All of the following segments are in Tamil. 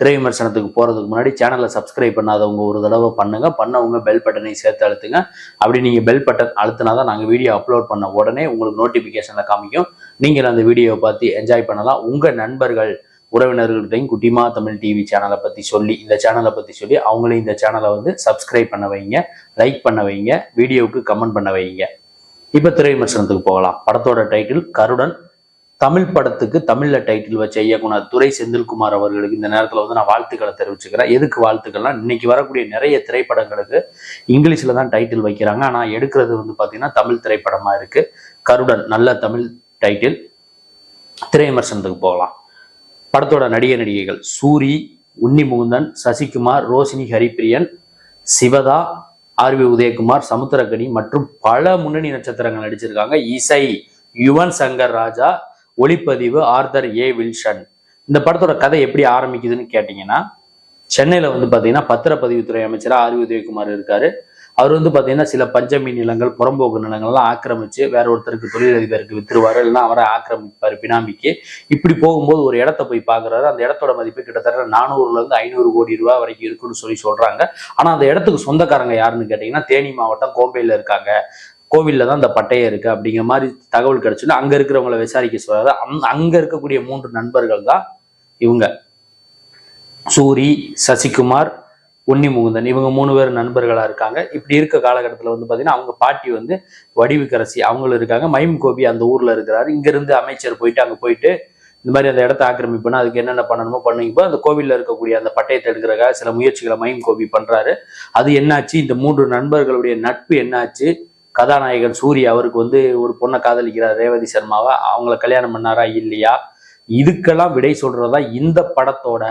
திரை விமர்சனத்துக்கு போகிறதுக்கு முன்னாடி சேனலை சப்ஸ்கிரைப் பண்ணாதவங்க ஒரு தடவை பண்ணுங்கள் பண்ணவங்க பெல் பட்டனை சேர்த்து அழுத்துங்க. அப்படி நீங்கள் பெல் பட்டன் அழுத்தினா தான் நாங்கள் வீடியோ அப்லோட் பண்ண உடனே உங்களுக்கு நோட்டிஃபிகேஷனில் காமிக்கும். நீங்கள் அந்த வீடியோவை பார்த்து என்ஜாய் பண்ணலாம். உங்கள் நண்பர்கள் உறவினர்கள்ட்டையும் குட்டிமா தமிழ் டிவி சேனலை பற்றி சொல்லி இந்த சேனலை பற்றி சொல்லி அவங்களையும் இந்த சேனலை வந்து சப்ஸ்கிரைப் பண்ண வைங்க. லைக் பண்ண வைங்க. வீடியோவுக்கு கமெண்ட் பண்ண வைங்க. இப்போ திரை விமர்சனத்துக்கு போகலாம். படத்தோட டைட்டில் கருடன் தமிழ் படத்துக்கு தமிழ்ல டைட்டில் வச்ச இயக்குனர் துரை செந்தில்குமார் அவர்களுக்கு இந்த நேரத்தில் வந்து நான் வாழ்த்துக்களை தெரிவிச்சுக்கிறேன். எதுக்கு வாழ்த்துக்கள்லாம் இன்னைக்கு வரக்கூடிய நிறைய திரைப்படங்களுக்கு இங்கிலீஷில் தான் டைட்டில் வைக்கிறாங்க. ஆனால் எடுக்கிறது வந்து பார்த்தீங்கன்னா தமிழ் திரைப்படமா இருக்கு. கருடன் நல்ல தமிழ் டைட்டில் திரை விமர்சனத்துக்கு போகலாம். படத்தோட நடிகை நடிகைகள் சூரி உன்னி முகுந்தன் சசிகுமார் ரோஷினி ஹரிப்பிரியன் சிவதா ஆர் வி உதயகுமார் சமுத்திரகனி மற்றும் பல முன்னணி நட்சத்திரங்கள் நடிச்சிருக்காங்க. இசை யுவன் சங்கர் ராஜா ஒளிப்பதிவு ஆர்தர் ஏ வில்சன் இந்த படத்தோட கதை எப்படி ஆரம்பிக்குதுன்னு கேட்டிங்கன்னா சென்னையில் வந்து பார்த்தீங்கன்னா பத்திரப்பதிவுத்துறை அமைச்சராக ஆர் உதயகுமார் இருக்காரு. அவர் வந்து பார்த்தீங்கன்னா சில பஞ்சமி நிலங்கள் புறம்போக்கு நிலங்கள்லாம் ஆக்கிரமிச்சு வேற ஒருத்தருக்கு தொழிலதிபருக்கு வித்துருவாரு இல்லைன்னா அவரை ஆக்கிரமிப்பார் பினாமிக்கு. இப்படி போகும்போது ஒரு இடத்த போய் பார்க்குறாரு அந்த இடத்தோட மதிப்பு கிட்டத்தட்ட நானூறுல இருந்து ஐநூறு கோடி ரூபா வரைக்கும் இருக்குன்னு சொல்லி சொல்றாங்க. ஆனால் அந்த இடத்துக்கு சொந்தக்காரங்க யாருன்னு கேட்டிங்கன்னா தேனி மாவட்டம் கோம்பையில் இருக்காங்க. கோவிலில் தான் அந்த பட்டையை இருக்குது அப்படிங்கிற மாதிரி தகவல் கிடச்சுன்னா அங்கே இருக்கிறவங்களை விசாரிக்க சொல்றாரு அந் அங்கே இருக்கக்கூடிய மூன்று நண்பர்கள் தான் இவங்க. சூரி சசிகுமார் உன்னி முகுந்தன். இவங்க மூணு பேர் நண்பர்களாக இருக்காங்க. இப்படி இருக்க காலகட்டத்தில் வந்து பார்த்தீங்கன்னா அவங்க பாட்டி வந்து வடிவுக்கரசி. அவங்களும் இருக்காங்க. மைம் கோபி அந்த ஊரில் இருக்கிறாரு. இங்கேருந்து அமைச்சர் போயிட்டு அங்கே போயிட்டு இந்த மாதிரி அந்த இடத்த ஆக்கிரமிப்புனா அதுக்கு என்னென்ன பண்ணணுமோ பண்ணுங்க. அந்த கோவிலில் இருக்கக்கூடிய அந்த பட்டயத்தை எடுக்கிறக்காக சில முயற்சிகளை மைம் கோபி பண்ணுறாரு அது என்னாச்சு? இந்த மூன்று நண்பர்களுடைய நட்பு என்னாச்சு? கதாநாயகன் சூரிய அவருக்கு வந்து ஒரு பொண்ணை காதலிக்கிறார் ரேவதி சர்மாவை? அவங்கள கல்யாணம் பண்ணாரா இல்லையா? இதுக்கெல்லாம் விடை சொல்றதா இந்த படத்தோட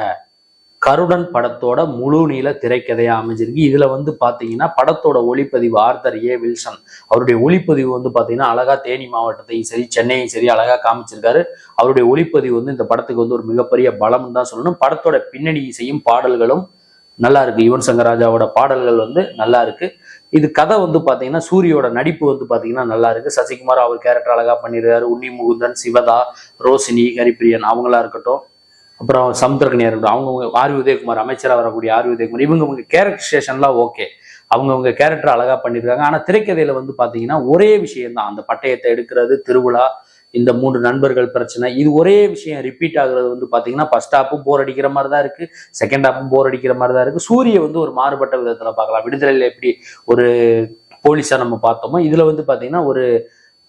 கருடன் படத்தோட முழு நீள திரைக்கதையா அமைஞ்சிருக்கு. இதுல வந்து பாத்தீங்கன்னா படத்தோட ஒளிப்பதிவு ஆர்தர் ஏ வில்சன். அவருடைய ஒளிப்பதிவு வந்து பாத்தீங்கன்னா அழகா தேனி மாவட்டத்தையும் சரி சென்னையும் சரி அழகா காமிச்சிருக்காரு. அவருடைய ஒளிப்பதிவு வந்து இந்த படத்துக்கு வந்து ஒரு மிகப்பெரிய பலம்னு தான் சொல்லணும். படத்தோட பின்னணி இசையும் பாடல்களும் நல்லா இருக்கு. யுவன் சங்கர் ராஜாவோட பாடல்கள் வந்து நல்லா இருக்கு. இது கதை வந்து பார்த்தீங்கன்னா சூரியோட நடிப்பு வந்து பார்த்தீங்கன்னா நல்லா இருக்கு. சசிகுமார் அவர் கேரக்டர் அழகா பண்ணியிருக்காரு உன்னி முகுந்தன் சிவதா ரோஷினி ஹரிப்பிரியன் அவங்களா இருக்கட்டும். அப்புறம் சமுத்திரக்கனியா இருக்கட்டும். அவங்க ஆர் உதயகுமார் அமைச்சராக வரக்கூடிய ஆர் உதயகுமார். இவங்க இவங்க கேரக்டரைசேஷன்லாம் ஓகே அவங்கவுங்க கேரக்டர் அழகா பண்ணியிருக்காங்க ஆனா திரைக்கதையில வந்து பாத்தீங்கன்னா ஒரே விஷயம்தான். அந்த பட்டயத்தை எடுக்கிறது திருவிழா இந்த மூன்று நண்பர்கள் பிரச்சனை இது ஒரே விஷயம் ரிப்பீட் ஆகுறது வந்து பார்த்தீங்கன்னா ஃபர்ஸ்ட் ஹாப்பும் போர் அடிக்கிற மாதிரி தான் இருக்கு செகண்ட் ஹாப்பும் போர் அடிக்கிற மாதிரி தான் இருக்கு. சூரிய வந்து ஒரு மாறுபட்ட விதத்தில் பார்க்கலாம். விடுதலையில் எப்படி ஒரு போலீஸாக நம்ம பார்த்தோமோ இதில் வந்து பார்த்தீங்கன்னா ஒரு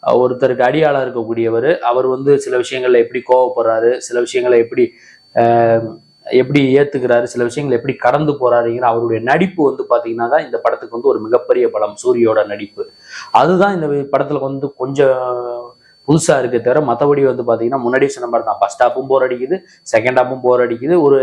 ஒருத்தருக்கு அடியாளம் இருக்கக்கூடியவர் அவர் வந்து சில விஷயங்களில் எப்படி கோவப்படுறாரு சில விஷயங்களை எப்படி எப்படி ஏத்துக்கிறாரு சில விஷயங்களை எப்படி கடந்து போறாருங்கிற அவருடைய நடிப்பு வந்து பாத்தீங்கன்னா தான் இந்த படத்துக்கு வந்து ஒரு மிகப்பெரிய படம் சூரியோட நடிப்பு. அதுதான் இந்த படத்துல வந்து கொஞ்சம் புதுசா இருக்க தவிர மற்றபடி வந்து பாத்தீங்கன்னா முன்னாடி சொன்ன மாதிரி தான். ஃபஸ்ட் ஹாப்பும் போர் அடிக்குது. செகண்ட் ஹாப்பும் போர் அடிக்குது. ஒரு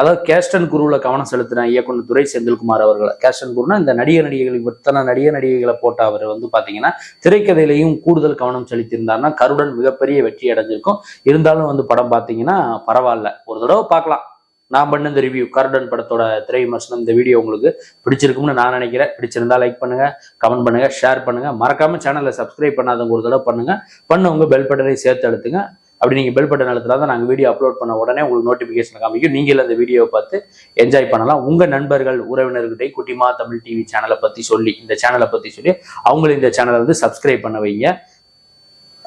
அதாவது கேஸ்டன் குருவில் கவனம் செலுத்தின இயக்குனர் துரை செந்தில்குமார் அவர்கள். கேஸ்டன் குருனா இந்த நடிகர் நடிகைகள் இத்தனை நடிகர் நடிகைகளை போட்ட அவர் வந்து பார்த்தீங்கன்னா திரைக்கதையிலையும் கூடுதல் கவனம் செலுத்தியிருந்தாருன்னா கருடன் மிகப்பெரிய வெற்றி அடைஞ்சிருக்கும். இருந்தாலும் வந்து படம் பார்த்தீங்கன்னா பரவாயில்ல. ஒரு தடவை பார்க்கலாம். நான் பண்ண இந்த ரிவ்யூ கருடன் படத்தோட திரை விமர்சனம் இந்த வீடியோ உங்களுக்கு பிடிச்சிருக்கும்னு நான் நினைக்கிறேன். பிடிச்சிருந்தா லைக் பண்ணுங்க கமெண்ட் பண்ணுங்க ஷேர் பண்ணுங்க. மறக்காம சேனலை சப்ஸ்கிரைப் பண்ணாதவங்க ஒரு தடவை பண்ணுங்க. பண்ணவங்க பெல் பட்டனை சேர்த்து அழுத்துங்க. அப்படி நீங்க பெல் பட்டன் அழுத்தினா தான் நாங்கள் வீடியோ அப்லோட் பண்ண உடனே உங்களுக்கு நோட்டிஃபிகேஷன் காமிக்கும். நீங்களும் அந்த வீடியோவை பார்த்து என்ஜாய் பண்ணலாம். உங்க நண்பர்கள் உறவினர்கிட்ட குட்டிமா தமிழ் டிவி சேனலை பத்தி சொல்லி இந்த சேனலை பத்தி சொல்லி அவங்களும் இந்த சேனலை வந்து சப்ஸ்கிரைப் பண்ண வைங்க.